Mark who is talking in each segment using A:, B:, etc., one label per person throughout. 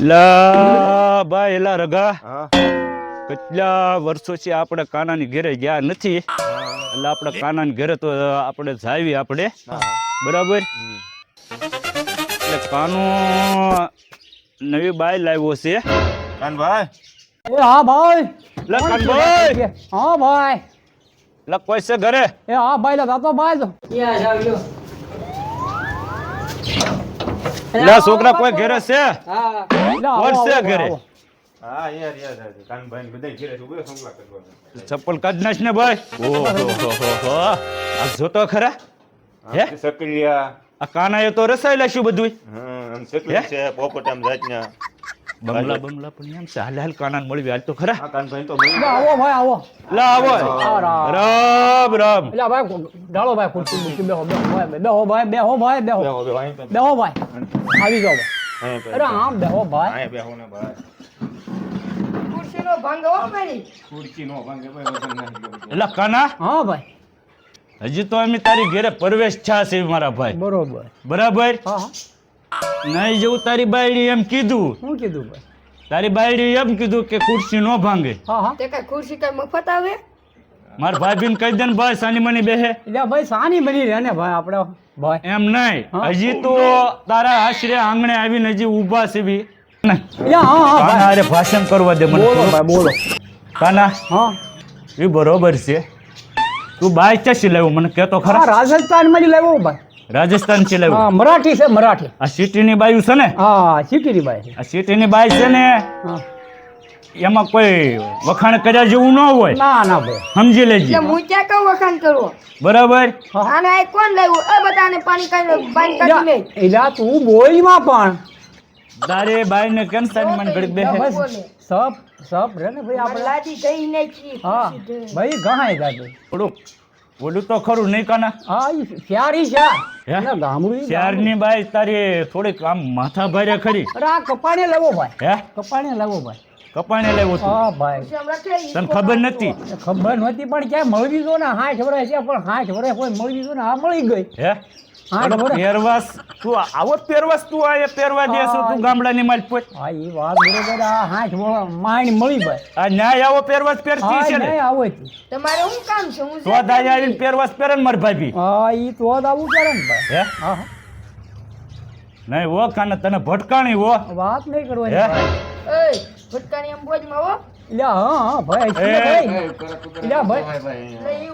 A: લા ભાઈ એલા રગા. કેટલા વર્ષોથી આપણે કાનાની ઘેરે ગયા નથી. એટલે આપણે કાનાની ઘેરે તો આપણે જાવી આપણે. બરાબર? એટલે કાનો નવી બાઈ લાવ્યો છે.
B: કાનભાઈ?
C: એ હા ભાઈ.
A: લે કાનભાઈ!
C: હા ભાઈ.
A: લે કોઈ છે ઘરે?
C: એ હા ભાઈ લા ભાઈ
A: લે છોકરા કોઈ ઘરે છે? હા. છે ઘરે?
B: હા યાર યાર કાનભાઈ બધા ઘેરે ઊભો સંગલા કરવા
A: ચપ્પલ કાઢ નાખ ને ભાઈ. ઓહો હો હો આ જોતો ખરા? હે
B: સકલિયા
A: આ કાનાએ તો રસાયેલા શું બધું
B: હમ આમ સકલી છે પોપટામ જાતના.
A: બંગલા બંગલા પણ એમ છે. હાલ હાલ કાનાન મળવી. હાલ તો ખરા.
B: કાનભાઈ તો
C: આવો ભાઈ આવો.
A: લા આવો. રામ રામ.
C: એટલે ભાઈ ડાળો ભાઈ ખુરશી મૂકી બેહો બેહો ભાઈ બેહો ભાઈ બેહો ભાઈ બેહો. ભાઈ. આવી જાઓ ભાઈ. અરે આમ બેહો ભાઈ.
B: બેહો ને ભાઈ.
D: ખુરશીનો ભાંગો મારી.
B: ખુરશી નો ભાઈ વજન નાખી દો.
A: એટલે કાના.
C: હા ભાઈ.
A: હજી તો અમે તારી ઘેરે પરવેશ છા છે મારા ભાઈ.
C: બરોબર.
A: બરાબર?
C: હા હા.
A: નહીં જેવું તારી બાયડી એમ કીધું.
C: શું કીધું ભાઈ?
A: તારી બાયડી એમ કીધું કે ખુરશી નો ભાંગે.
C: હા હા.
D: તે કઈ ખુરશી કઈ મફત આવે?
A: મારા ભાભીને કહી દે ને ભાઈ સાની મની બેહે.
C: એટલે ભાઈ સાની બની રહે ને ભાઈ આપણે. ભાઈ.
A: એમ નહીં. હજી તો તારા આશરે આંગણે આવીને હજી ઊભા છે બી. અરે ભાષણ કરવા દે મને.
C: બોલો ભાઈ બોલો.
A: કાના?
C: હા.
A: એ બરોબર છે. તું બાય ચશી લેવું? મને કહેતો ખરા.
C: રાજસ્થાનમાંથી લેવો ભાઈ.
A: રાજસ્થાનથી લેવું
C: હા મરાઠી છે મરાઠી.
A: આ સિટીની બાયું છે ને?
C: હા સિટીની ભાઈ
A: આ સિટીની બાઈ છે ને એમાં કોઈ વખાણ કર્યા જેવું ન હોય.
C: ના ના ભાઈ.
A: સમજી લેજે.
D: એટલે હું ક્યાં કહું વખાણ કરવો?
A: બરાબર?
C: હા.
D: આને આ કોણ લાવ્યું? એ બધાને પાણી કાઢી બાઈ કાઢી લે
C: એલા તું બોલમાં પણ.
A: દારે બાઈ ને કેમ સાની મન ઘડીક
C: યા
A: બેહે
C: સબ સપ રે ને ભાઈ આપણે.
D: લાદી ગઈ નાખી
C: હા ભાઈ ગહાય જાતે
A: થોડુંક બોલું તો ખરું નહીં કાના?
C: હા શ્યારી ગામડું
A: બાઈ તારી થોડીક આમ માથા ભારે ખરી.
C: અરે આ કપાણે લાવો ભાઈ.
A: હે?
C: કપાણે લાવો ભાઈ.
A: કપાણે લેવો તું?
C: હા ભાઈ.
A: તને ખબર નથી?
C: ખબર નહોતી પણ ક્યાં મળવી જો ને હાઠ વર્ષ છે પણ હાઠ વર્ષ કોઈ મળવી જો ને આ મળી ગઈ.
A: હે? ઓલો પહેરવાસ તું આવો પહેરવાસ તું આ એ પહેરવા દેશો તું ગામડાની માલ પોત
C: હા એ વાત બરોબર આ હાઠ વર્ષ મળી ભાઈ.
A: આ ન્યાય આવો પહેરવાસ પહેરતી છે ને?
C: આવો
D: તમારે શું કામ છે? હું
A: તો દાઈ આવીને પહેરવાસ પહેરે ને મારી ભાભી.
C: હા ઈ તો જ આવું કરે ને ભાઈ.
A: હે?
C: હા હા.
A: નહીં ઓ કાને તને ભટકાણી હો.
C: વાત નહીં કરવાની
D: એ ભટકાની એમ બોજમાં હો.
C: એટલે હા હા ભાઈ ભાઈ
B: એ, કરા તું કરા.
C: લ્યા ભાઈ.
B: ભાઈ, ભાઈ,
D: એટલે ઈ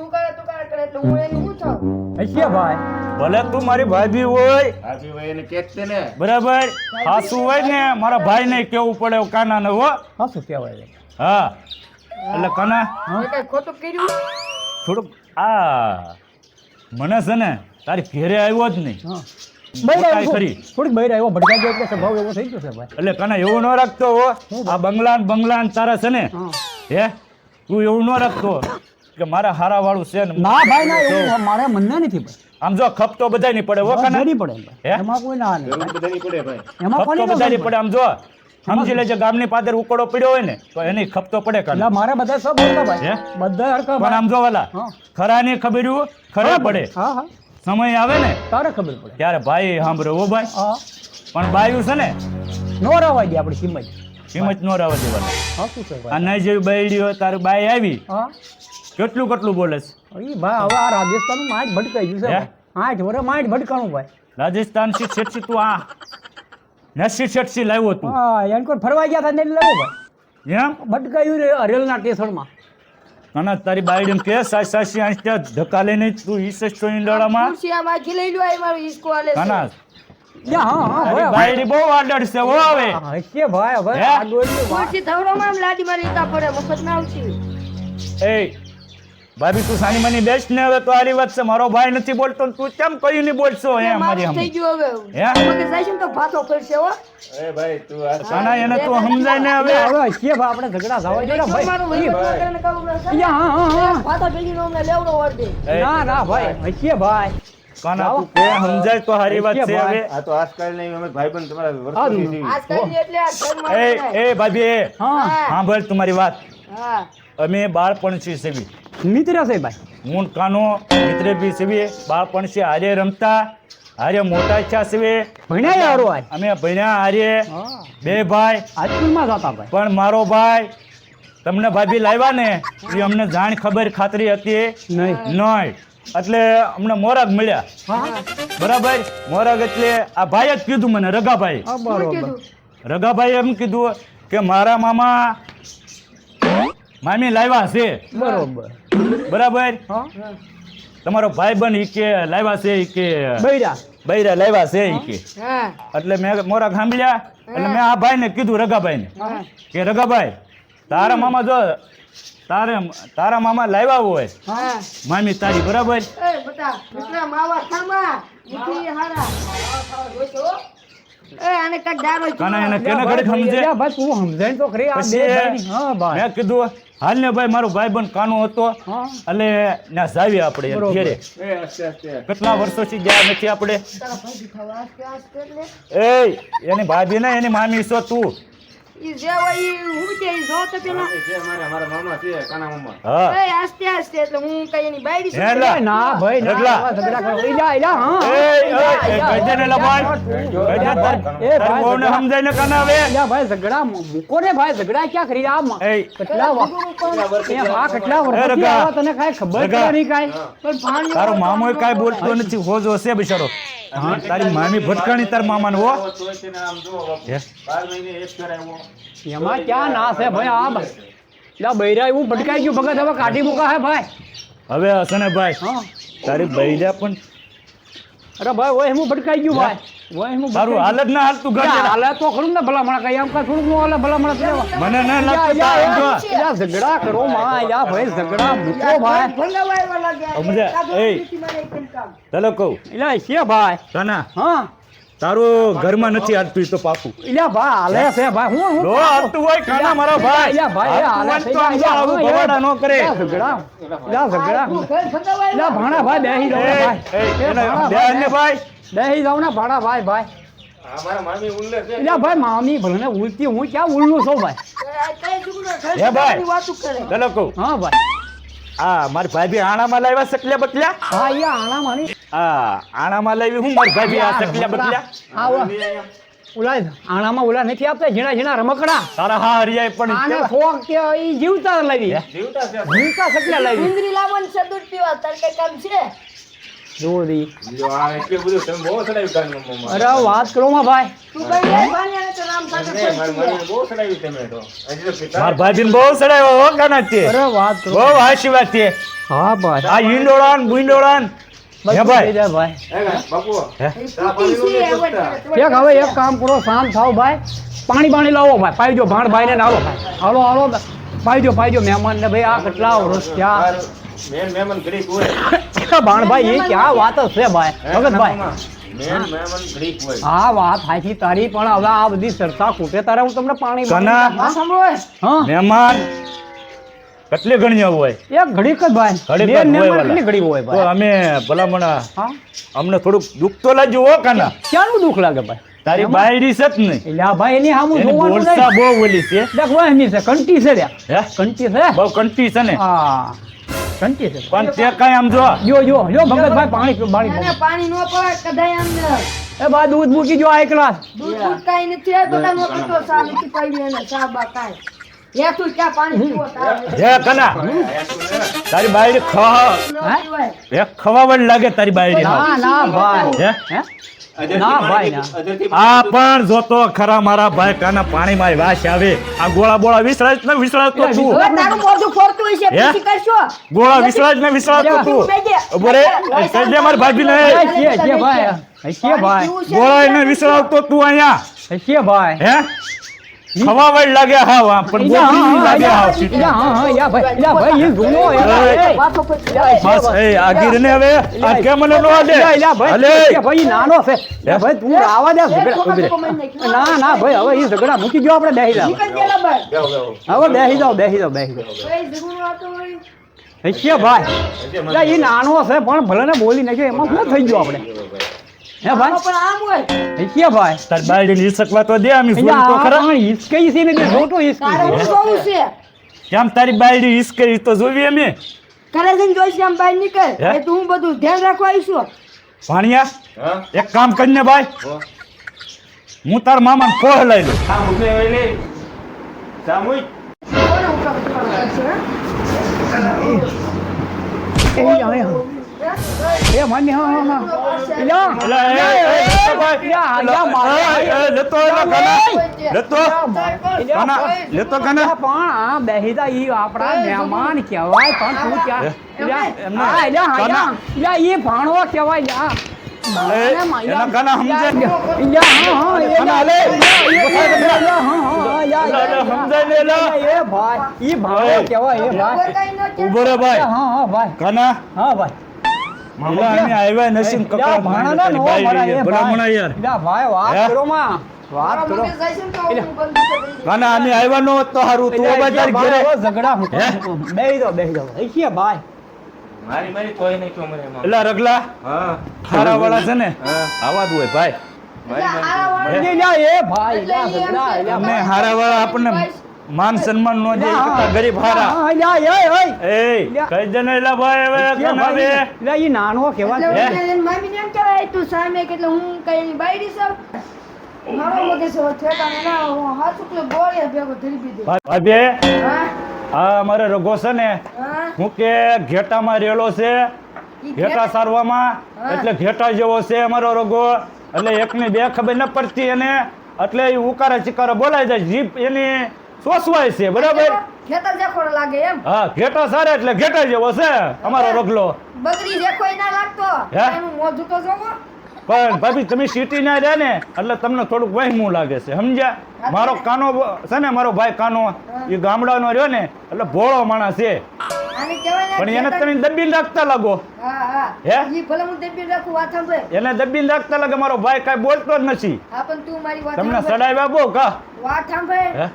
D: કરે એટલે હું એની શું થાઉં
C: હસીએ ભાઈ
A: ભલે તું મારી ભાભી હોય
B: એને છે ને
A: બરાબર હાસુ હોય ને મારા ભાઈ ને કેવું પડે કાના ને હો
C: હા શું કહેવાય
A: હા એટલે કાના
D: કઈ ખોટું કર્યું
A: થોડુંક આ મને છે ને તારી ઘેરે આવ્યો જ નહીં
C: થોડીક બૈરા આવ્યો ભડકાઈ ગયો એટલે સ્વભાવ એવો થઈ ગયો છે ભાઈ.
A: એટલે કાના એવું ન રાખતો હો. આ બંગલા ને તારા છે ને.
C: હે.
A: તું એવું ન રાખતો. કે મારા હારા વાળું છે ને
C: ના ભાઈ ના એવું મારે મનને નથી ભાઈ.
A: આમ જો ખપતો બધા નહીં પડે હો
C: નહીં પડે એમાં કોઈ ના નહીં
B: પડે ભાઈ.
C: એમાં
A: ખપતો
C: કોની
A: બધા
C: નહીં
A: નહીં પડે આમ જો. સમજી લેજે ગામની પાદર ઉકળો પડ્યો હોય ને તો એની ખપતો પડે
C: મારે બધા સબ બધા હરકા
A: પણ આમ જો વાલા ખરા ને ખબર્યું ખરા પડે.
C: હા હા.
A: સમય આવે ને
C: તારે ખબર પડે.
A: ત્યારે ભાઈ સાંભળે ઓ ભાઈ.
C: હા.
A: પણ બાયું છે ને
C: નો રવાય દે આપણી કિંમત
A: કિંમત નો રવા દેવાની.
C: હા શું છે ભાઈ?
A: અને જેવી બાયડી હોય તારું બાઈ આવી.
C: હા.
A: કેટલું કેટલું બોલે છે?
C: ભાઈ હવે આ રાજસ્થાનમાં જ ભટકાઈ ગયું છે આઠ વર્ષમાં ભટકાણું ભાઈ.
A: રાજસ્થાનથી છેટસી તું આ? નસી છેટસી લાવ્યો તું.
C: હા એને કોઈ ફરવા ગયા હતા ને લાવ્યો લેવો ભાઈ.
A: એમ?
C: ભટકાયું રે અરેલના
A: અને તારી બાયડી કે સાસ સાસી આંચ ત્યાં ધક્કા લઈને તું ઈસે તો લડામાં
D: ખુરશી માખી લઈ લો આ મારો ઈસકો આલે
A: કના
C: યા હા હા ભાઈ
A: બાયડી બહુ આડડ છે હો હવે
C: હશે ભાઈ હવે? આ ડોલની ખુશી
D: ખુરશી ધવરોમાં લાડી મારી તા પડે મફત ના આવતી.
A: એ ભાભી તું સાની મની બેસ ને હવે તો આરી વાત છે. મારો ભાઈ નથી બોલતો તું કેમ કહ્યું નહીં બોલશો હે મારી
D: મારું થઈ ગયો હવે.
A: હે?
D: મને જાય તો ભાતો ફરશે હો.
B: એ ભાઈ તું આ
A: સાના એને તું સમજાય ને હવે.
C: હવે કે ભાઈ આપણે ઝઘડા થવા જોઈએ ને
D: મારું
C: ભાઈ. હા, હા, હા.
D: ભાતો ભેગી નો અમને લેવડો
A: વર્દી
C: ના ના ભાઈ કે ભાઈ.
A: કાના તું કે સમજાય તો હારી વાત છે હવે.
B: આ તો આજકાલ નહીં અમે ભાઈબંધ તમારા વર્ષોથી છીએ.
D: એટલે આ
A: એ એ ભાભી એ.
C: હા.
A: સાંભળ તમારી વાત.
D: હા.
A: અમે બાળપણથી સેવી.
C: મિત્ર છે ભાઈ.
A: હું કાનો મિત્ર બી છે બાળપણ છે હારે રમતા હારે મોટા ઈચ્છા છે
C: ભણ્યા યારો આજ
A: અમે ભણ્યા હારે. બે ભાઈ.
C: હાઈસ્કૂલમાં જતા ભાઈ.
A: પણ મારો ભાઈ તમને ભાભી લાવ્યા ને એ અમને જાણ ખબર ખાતરી હતી.
C: નહીં.
A: નહીં. એટલે અમને મોરાગ મળ્યા. બરાબર? મોરાગ એટલે આ ભાઈ જ કીધું મને રગાભાઈ રગાભાઈ એમ કીધું કે મારા મામા મામી લાવ્યા છે?
C: બરોબર.
A: બરાબર? તમારો ભાઈ બન ઈ કે લાવ્યા છે ઈ કે
C: બૈરા.
A: બૈરા લાવ્યા છે ઈ કે. એટલે મેં મોરા ખાંભળ્યા એટલે મેં આ ભાઈને કીધું રગાભાઈને કે રગાભાઈ તારા મામા જો તારે તારા મામા લાવ્યા હોય મામી તારી બરાબર?
D: એ
B: વર્ષો
A: કેટલા વર્ષોથી ગયા નથી એ એની ભાભી ને એની મામી છો તું.
D: ઈ જે હોય ઈ હું કે ઈ જો તો પેલા
B: એ મારા મારા મામા છે કાના મામા.
A: હા.
D: એ આસ્તે આસ્તે એટલે હું કઈ એની બાયડી છું.
A: હે
C: ના ભાઈ ના ઝઘડા કરો. ઈલા, ઈલા, હા.
A: એ
C: ઈલા,
A: એ
C: ઈલા,
A: ગજે ને લબાય
C: ઈલા,
A: ગજે તાર
C: એ ભાઈ
A: વહુને
C: ઝઘડા.
A: કાના હવે
C: ઈલા, ભાઈ ઝઘડા મૂકો ને ભાઈ ઝઘડા ક્યાં કરી આ કેટલા વા- એ કેટલા વર્ષથી તને કાઈ ખબર નહીં કાંઈ?
D: પણ ભાણિયો
A: તારો મામો કાંઈ બોલતો નથી. હોજ છે બિચારો. હા તારી મામી ભટકાણી તાર મામાને હો.
C: એમાં ક્યાં ના છે ભાઈ આ ઈલા, બૈરા એવું ભટકાઈ ગયું ભગત હવે કાઢી મૂકા હે ભાઈ.
A: હવે હસને ભાઈ.
C: હા.
A: તારી બૈરા પણ
C: અરે ભાઈ ઓય હું ભટકાઈ ગયું ભાઈ. ઓય હું સારું
A: હાલત ના હાલ
C: તું
A: ઘર
C: હાલે તો ખરું ને ભલામણ કઈ આમ કા થોડું નું હાલે ભલામણ જ લેવા.
A: મને ના લાગતા.
C: ઈલા, ઝઘડા કરો માં ઈલા, ભાઈ ઝઘડા મૂકો ભાઈ.
A: ભલે?
D: કાં તો
A: એ. ચાલો કહું.
C: એલા છે ભાઈ.
A: તને?
C: હા.
A: તારું ઘરમાં નથી હાલતું તો પાકું.
C: ઈલા ભાઈ હાલે છે ભાઈ. હું હું
A: લો હાલતું હોય કાના મારા ભાઈ.
C: ઈલા ભાઈ હાલે
A: તો આવું ભવાડા નો કરે.
C: ઝઘડા ઈલા ઝઘડા.
D: એવા?
C: ભાણા ભાઈ બેહી જાવ ભાઈ.
A: એ,
C: એ
A: એને
C: ભાણા
A: બેન ને
C: ભાઈ
A: ભાઈ.
C: બેહી જાવ ને ભાણા ભાઈ ભાઈ.
B: આ મારા મામી ઉલ્લે છે.
C: ઈલા ભાઈ મામી ભલે ઉલટી હું ક્યાં ઉલનું છું ભાઈ?
A: ભાઈ.
C: હે ભાઈ.
A: હા મારી ભાભી આણામાં લાવ્યા સકલ્યા બટલ્યા
C: હા એ આણા માની
A: હા આણામાં લાવી હું? મારી ભાભી આ સકલ્યા બટલ્યા
C: હા ઓલા ઓલા આણામાં ઓલા નથી આપતા ઝીણા ઝીણા રમકડા.
A: તારા હા હરિયા પણ
C: આને ફોક કે ઈ જીવતા લાવી.
B: જીવતા
C: જીવતા સકલા લાવી.
D: ડુંગળી લાવન દૂધ પીવા. તારે કામ છે?
C: જોરી
B: જો આ એટલું બધું તમે બહુ ચડાવ્યું કાના મામા
C: અરે વાત કરો માં ભાઈ
D: તું કઈ લે ભાણિયાને તો રામ સાથે
B: નહીં, મારી
D: પહોંચી
B: મામીને બહુ ચડાવ્યું તમે તો હજી તો પિતા
A: મારી ભાભીને બહુ સડાવ્યો હો કાના તે
C: અરે વાત કરો
A: બહુ આશીર્વાદ છે
C: હા ભાઈ
A: આ ઈંડોળાન બુંડોળાન હે
C: બધું
A: ભાઈ
C: થઈ જાય ભાઈ
B: હે બાપુ
A: હે?
D: ગયા. ખોટી છે, હવે તો-
C: એક હવે એક કામ કરો શાંત થાવ ભાઈ પાણી પાણી લાવો ભાઈ પાઈ દો ભાણ ભાઈ ને નાલો ભાઈ હાલો હાલો પાઈ દો પાઈ દો મહેમાન ને ભાઈ આ કેટલા વર્ષ થયા
B: મારું મેન મહેમાન ગ્રીક હોય
C: ભાણ ભાઈ એ ક્યાં વાત છે ભાઈ? ભગતભાઈ. હા વાત સાચી તારી પણ હવે આ બધી સરતા ખૂટે તારે. હું તમને પાણી
A: મહેમાન. કેટલી ઘણી હોય?
C: એક ઘડીક જ ભાઈ.
A: ઘડીક
C: બે. કેટલી ઘડી હોય ભાઈ?
A: અમે ભલામણા અમને થોડુંક દુઃખ તો લાગ્યું હો કાના.
C: ક્યાંનું દુઃખ લાગે ભાઈ?
A: તારી બાયડી સત જ નહીં.
C: એટલે ભાઈ એની સામું જોવાનું બોલતા
A: બહુ ઓલી છે.
C: દેખ એની છે કંટી છે કંટી છે?
A: બહુ કંટી છે ને.
C: હા. કંટી છે.
A: પણ તે કઈ આમ જો.
C: જો જો જો ભગતભાઈ પાણી પાણી.
D: પાણી નો પડે કદાય આમ
C: એ બા દૂધ મૂકી જો આ એક ગ્લાસ.
D: દૂધ બૂધ કઈ નથી એ બધા નો કરતો સા નથી પડી એને સા બા કાંઈ. હેઠું ક્યાં પાણી પીવો તારે?
A: હે કના. તારી બાયડી ખવા.
C: હે?
A: લાગે તારી બાયડી
C: ના ના ભાઈ.
A: હે?
C: હે?
B: અજરથી
C: ના, ભાઈ, ના.
A: આ પણ જોતો ખરા મારા ભાઈ કાના પાણીમાં વાસ આવે આ ગોળા બોળા વિસરાજ ને વિસરાજ તો તું
D: તારું મોઢું ફોડતું હશે પછી કરશો
A: ગોળા વિસરાજ ને વિસરાજ તો તું ઊભો રે કહી દે મારી ભાભી ને
C: એ છે છે ભાઈ એ ભાઈ
A: ગોળા એને વિસરાવતો તું અહીંયા
C: ભાઈ
A: હે ખવાવડ લાગે હા હા પણ
C: હા, હા,
A: લાગે હાવ
C: ઈલા, હા, હા, ઈલા ભાઈ, યા ભાઈ.
D: વાતો પછી
A: બસ એ આગીર ને હવે આ કેમ મને નો દે
C: ઈલા ભાઈ,
A: અલે
C: ભાઈ, નાનો છે. એ ભાઈ તું આવા દે ઝઘડા. ના ના ભાઈ હવે એ ઝઘડા મૂકી ગયો આપણે બેહી જાવ. હવે બેહી જાવ બેહી જાવ બેહી જાવ
D: ભાઈ.
C: એ ઈ નાનો છે પણ ભલે ને બોલી નાખ્યો એમાં શું થઈ ગયું આપણે? હે
D: આમાં
C: ભાઈ
D: પણ આમ હોય?
C: કે છે ભાઈ?
A: તાર બાયડી ની શકવા તો દે અમે
C: ઈલા,
A: જોઈ તો ખરા.
C: પણ હિસકાઈ છે ને તે જોતો હિસકાઈ
D: તારે
C: છે.
D: હું જોવું છે?
A: કેમ તારી બાયડી ઈસ કરી તો જોવી અમે
D: ઘરે જઈને જોઈશ આમ બહાર નીકળ?
A: હે?
D: એ તો હું બધું ધ્યાન રાખવા આવીશું
A: ભાણિયા
B: હા?
A: એક કામ કરીને ભાઈ.
B: હો.
A: હું તાર મામાને ફોહ લઈ લઉં?
B: હા મૂકે. એટલે સામુઈ
D: હે?
C: એ આ, એ આ. હા હા પણ આ ઈ આપણા મહેમાન કહેવાય પણ તું લ્યા.
A: એ, ભાણો
C: કહેવાય એ ભાઈ.
A: ઊભો રે ભાઈ.
C: હા હા ભાઈ. હા ભાઈ.
A: એલા, અમે આવ્યા નસીબ
C: લ્યા,
A: કકડાટ
C: ભાણાના
A: માંડી
C: નો
A: તારી
C: એ
A: ભલા યાર.
C: લ્યા, ભાઈ વાત કરો માં. વાત કરો.
D: ને.
A: કાના અમે આવ્યા નો તો હારું. તું બજાર ઘરે.
C: ઝઘડા હું બેહી જાઓ, બેહી જાઓ. એ છે ભાઈ.
B: મારી મારી કોઈ નહીં કહો મને
A: એલા રગલા.
B: હા.
A: ખારા વાળા છે ને? આવા જ હોય ભાઈ
C: લ્યા, એ ભાઈ ઝઘડા,
D: કે
A: હારા વાળા આપણને માન સન્માન નો જે ગરીબ હારા
C: લ્યા, એ, એ.
A: એ કઈ દે ને એલા ભાઈ હવે કાના હવે
C: લ્યા, ઈ નાનો કેવા
D: એટલે
A: હે?
D: ને એમ કહેવાય, તું સામે કે એટલે હું કઈ બાયડી છું. મારો સો હવે ઠેકાણે ના, હું હાચું કે ગોળીએ ભેગો ધરી દીધો.
A: ભાભે
D: હા?
A: આ અમારે રગો છે ને
D: હું
A: કે ઘેટામાં રેલો છે ઘેટા સારવામાં. એટલે ઘેટા જેવો છે અમારો રગો એટલે એકની બે ખબર ન પડતી એને એટલે એ ઉકારા ચિકારા બોલાય જાય જીભ એની સોસવાય છે બરાબર?
D: ખેતર જેખોડ લાગે એમ.
A: હા ઘેટા સારે એટલે ઘેટા જેવો છે અમારો રગલો.
D: બગડી જેખોય ના લાગતો? એનું મોઢું તો જોવો.
A: પણ ભાભી તમે સિટી ના રહ્યા ને એટલે તમને થોડુંક વહેમું લાગે છે સમજ્યા? મારો કાનો છે ને મારો ભાઈ કાનો એ ગામડાનો રહ્યો ને એટલે ભોળો માણસ છે. પણ એને તમે દબીલ રાખતા લાગો.
D: હા? ભલે હું દબીલ રાખું વાત સાંભળે.
A: એને દબીલ રાખતા લાગે મારો ભાઈ કાઈ બોલતો જ નથી.
D: હા પણ તું મારી વાત
A: તમને. સડાવ્યા બહુ કા?
D: વાત સાંભળે.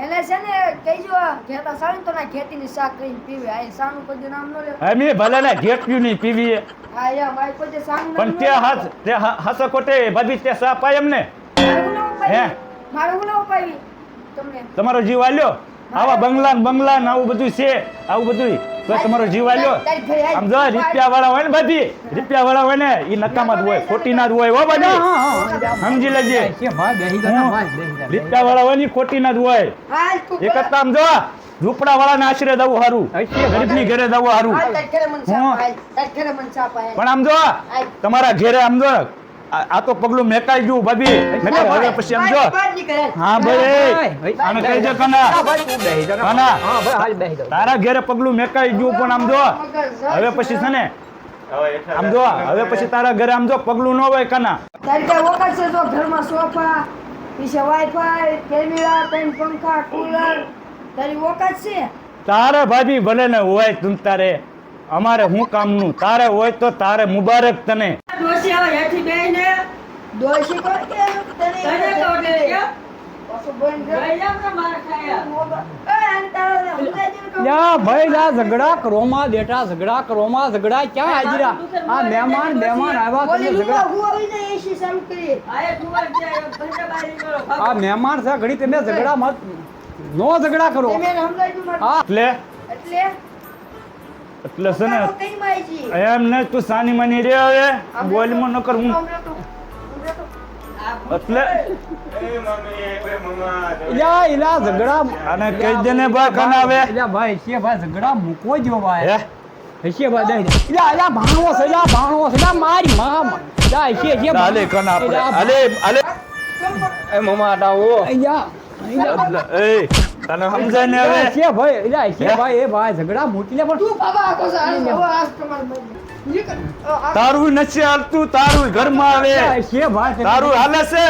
D: એને છે ને કહીજો ખેતર સારું તો ના ખેતીની શાક કરીને પીવે. આ સાનું કોઈ નામ ન લે
A: અમે ભલે ને ઘેટ્યું ની પીવીએ.
D: હા યા માય કોઈ સાનું
A: પણ તે હાથ તે હા- હાસો કોટે ભાભી તે સા પાય એમને.
D: હે? મારે ગુનો પાઈ તમને
A: તમારો જીવ આલ્યો આવા બંગલા બંગલા ને આવું બધું છે આવું બધું તો તમારો જીવ આલ્યો.
D: સમજો
A: આમ જો રૂપિયા વાળા હોય ને ભાભી રૂપિયા વાળા હોય ને એ નકામા જ હોય ખોટી ના જ હોય હો
C: હા.
A: સમજી લેજે. રીતના વાળા હોય ને ખોટી ના જ હોય.
D: એ કરતા
A: એક જ ઝૂંપડા વાળાને આશરે દવું સારું ગરીબની ઘરે દવું સારું. પણ આમ જો તમારા ઘેરે આમ જો આ આ તો પગલું મેકાઈ ગયું ભાભી. નકર હવે પછી આમ જો. હા ભાઈ આને કહી દે કના. કાના.
C: હા, ભાઈ, હાલ બેહી જાઓ.
A: તારા ઘેરે પગલું મેકાઈ ગયું પણ આમ જો. હવે પછી છે ને આમ જો હવે પછી તારા ઘરે આમ જો પગલું ન હોય કના.
D: તારી કઈ વખત છે તો ઘરમાં સોફા પીછે વાઈફાઈ કેમેરા ત્રણ પંખા કુલર તારી વખત છે?
A: તારે ભાભી ભલે ને હોય તું તારે. અમારે હું કામનું? તારે હોય તો તારે મુબારક તને.
D: ડોશી હવે હેઠી બેહીને ડોશી કોણ કે તને
E: તને કહું એટલે કે?
D: પાછું બંધ કર.
E: લઈ જાઓ ને મારા ખાયા.
D: એ, આને તારે સમજાય છે ને કહું.
C: લ્યા, ભાઈ લા ઝઘડા કરોમાં બેઠા ઝઘડા કરોમાં ઝઘડા ક્યાં હાજરા આ મહેમાન મહેમાન આવ્યા
D: ઓલી
C: તમે
D: રૂમમાં
C: ઝઘડા
D: હું આવીને AC ચાલુ કરી.
E: આ એક કુંવર છે, એક ભંડાબારી કરો,
C: આ
E: ભાગો.
C: મહેમાન છે ઘડી તમે ઝઘડા મત નો ઝઘડા કરો
D: તમે એને સમજાવ્યું મારે?
C: હા
A: એટલે
D: એટલે
A: એટલે છે ને
D: તારો કઈ માં છે?
A: એમ ને તું સાની માની રે હવે બોલમાં ન કર હું એટલે
B: મમ્મા
C: ઇલા ઝઘડા
A: આને કહી દે ને ભાઈ
C: કનાવે ભાઈ છે ભાઈ ઝઘડા મૂકો જો ભાઈ
A: હે?
C: છે ભાઈ દઈ લ્યા ભાણવો છે લ્યા ભાણવો છે મારી માં
A: હાલે કના આપણે. હાલે હાલે
C: એ મમા ડાવો. લ્યા
A: એ તને સમજાય ને હવે?
C: છે ભાઈ છે ભાઈ એ ભાઈ ઝઘડા મૂકી લે પણ.
D: તું બાબા આખો આજ તમારે
A: તારું નથી હાલતું તારું ઘરમાં આવે.
C: છે
A: તારું હાલે છે.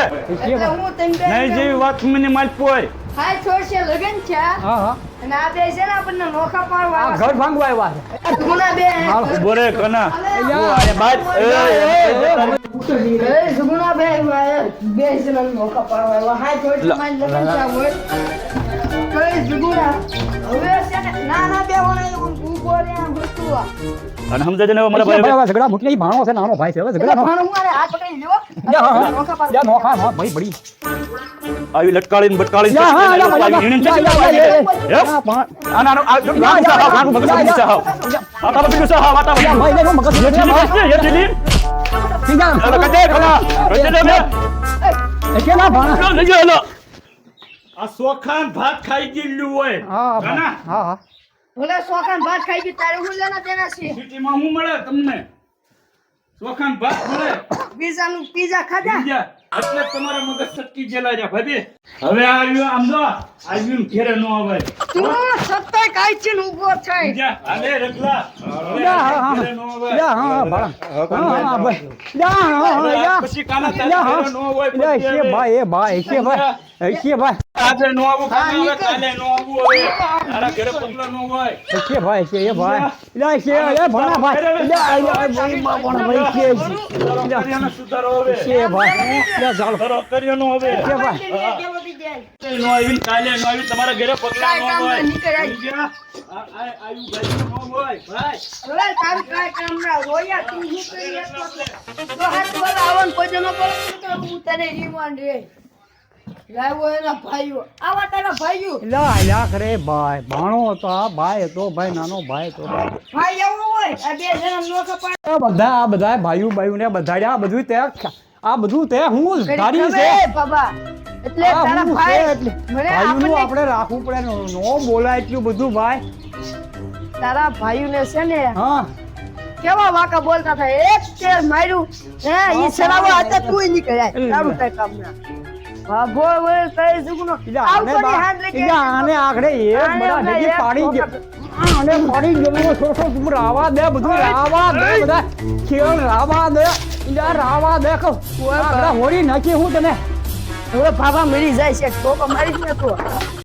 A: નહીં જેવી વાત મને માલપો હોય
D: હાય છોડશે લગન છે.
C: હા હા.
D: અને આ બે છે ને આપણને નોખા પાડવા
C: ઘર ભાંગવા આવ્યા છે.
D: છે. ગુના બે.
A: બોરે કના. અરે બાદ એ, એ, એ,
D: એ બે આવ્યા, બે નોખા પાડવા આવ્યા. હાય છોડશે મારી લગન છે હોય. તો જુગુના હવે છે ને નાના બે વણાય ઊભો રે આમ હસવા.
A: અને સમજાય ને મારા
C: ભાઈ
A: ભાઈ
C: હવે ઝઘડા મૂકી લે, ઈ છે નાનો ભાઈ છે હવે ઝઘડા નો-
D: હું મારે હાથ પકડી લ્યો.
C: જા હા, હા.
D: નોખા.
C: લ્યા, નોખા નો ભાઈ બડી
A: આવી લટકાળીને બટકાળી
C: જા હા,
A: જા
C: મજા
A: હે?
C: હા, પણ-
A: આ નાનો આ જો નાનું સાહાવ, નાનું મગજ બીજું હા આ તારું બીજું સાહાવ, આ તારું
C: ભાઈ, લ્યા, મગજ
A: જીલી બેસજે, એ જીલી. અરે કદે, ખલા કદે દે.
C: એ કેના ભાણા
A: જો લો. આ સોખાન ભાત ખાઈ ગયેલું હોય
C: હા હા હા
D: ભલે સોખાન ભાત ખાઈ ગઈ તારે હું લેના દેના છે?
A: સિટીમાં હું મળે તમને? સોખાન ભાત મળે?
D: પીઝા નું પીઝા. ખાધા
A: એટલે તમારા મગજ સટકી ગયેલા છે ભાભી. હવે આવ્યો આમ જો. આવ્યું ને ઘેરે નો આવે
D: તું કાઈ ઊભો થાય
A: હાલે રગલા
C: હા, હા. હા હા ભાઈ હા.
A: પછી કાના ન હોય
C: છે ભાઈ એ ભાઈ છે ભાઈ છે ભાઈ
A: આજે ન આવું કાના કાલે ન આવું હવે તારા ઘરે પગલા ન હોય
C: છે ભાઈ છે એ ભાઈ યા, છે એ ભાણા ભાઈ યા, યા, ભાઈ માં પણ ભાઈ છે જ.
A: સુધારો કર્યાનો સુધારો હવે
C: છે ભાઈ યા, ચાલો
A: સુધારો કર્યાનો હવે
C: છે ભાઈ
D: કે બધી જાય
A: નો આવીને કાલે નો આવીને તમારા ઘરે પગલા
D: કાંઈ
A: હોય.
D: નીકળાય.
A: સમજ્યા? આ- આ- આયુ ગાયુ ન હોય ભાઈ.
D: હવે તારું કાંઈ કામ ના રોયા તું શું કરી તો હાથ બોલ આવન કોઈ જનો તો હું તને રિમાન્ડ રે. લાવ્યો એના ભાઈઓ. આવા તારા ભાઈઓ.
C: લા લા કરે ભાઈ. ભાણો હતો આ ભાઈ હતો ભાઈ નાનો ભાઈ હતો.
D: ભાઈ એવો હોય આ બે જણા નો કપાય.
C: બધા આ બધા ભાઈઓ ભાઈઓ ને બધા આ બધું તે આ બધું તે હું ધારી છે.
D: બાબા? એટલે
C: આ
D: તારા
C: હું છે
D: ભાઈ
C: એટલે?
D: મને
C: ભાઈઓનું
D: આપણને
C: આપણે રાખવું પડે નો નો બોલાય એટલું બધું ભાઈ.
D: તારા ભાઈઓને છે ને
C: હા.
D: કેવા વાકા બોલતા થાય એક તે માર્યું હે ઈ સરાવો આતે તું નીકળ્યા. તારું કઈ કામ ના. જુગનો.
C: આને બા- આને એક પાડી આને પાડી ગયો. છોટો તું રાવા દે બધું રાવા દે બધા. ખેલ રાવા દે. રાવા દે કહું. હોળી નાખી હું તને.
D: હવે ભાભા મરી જાય છે તો મારી જ ને તું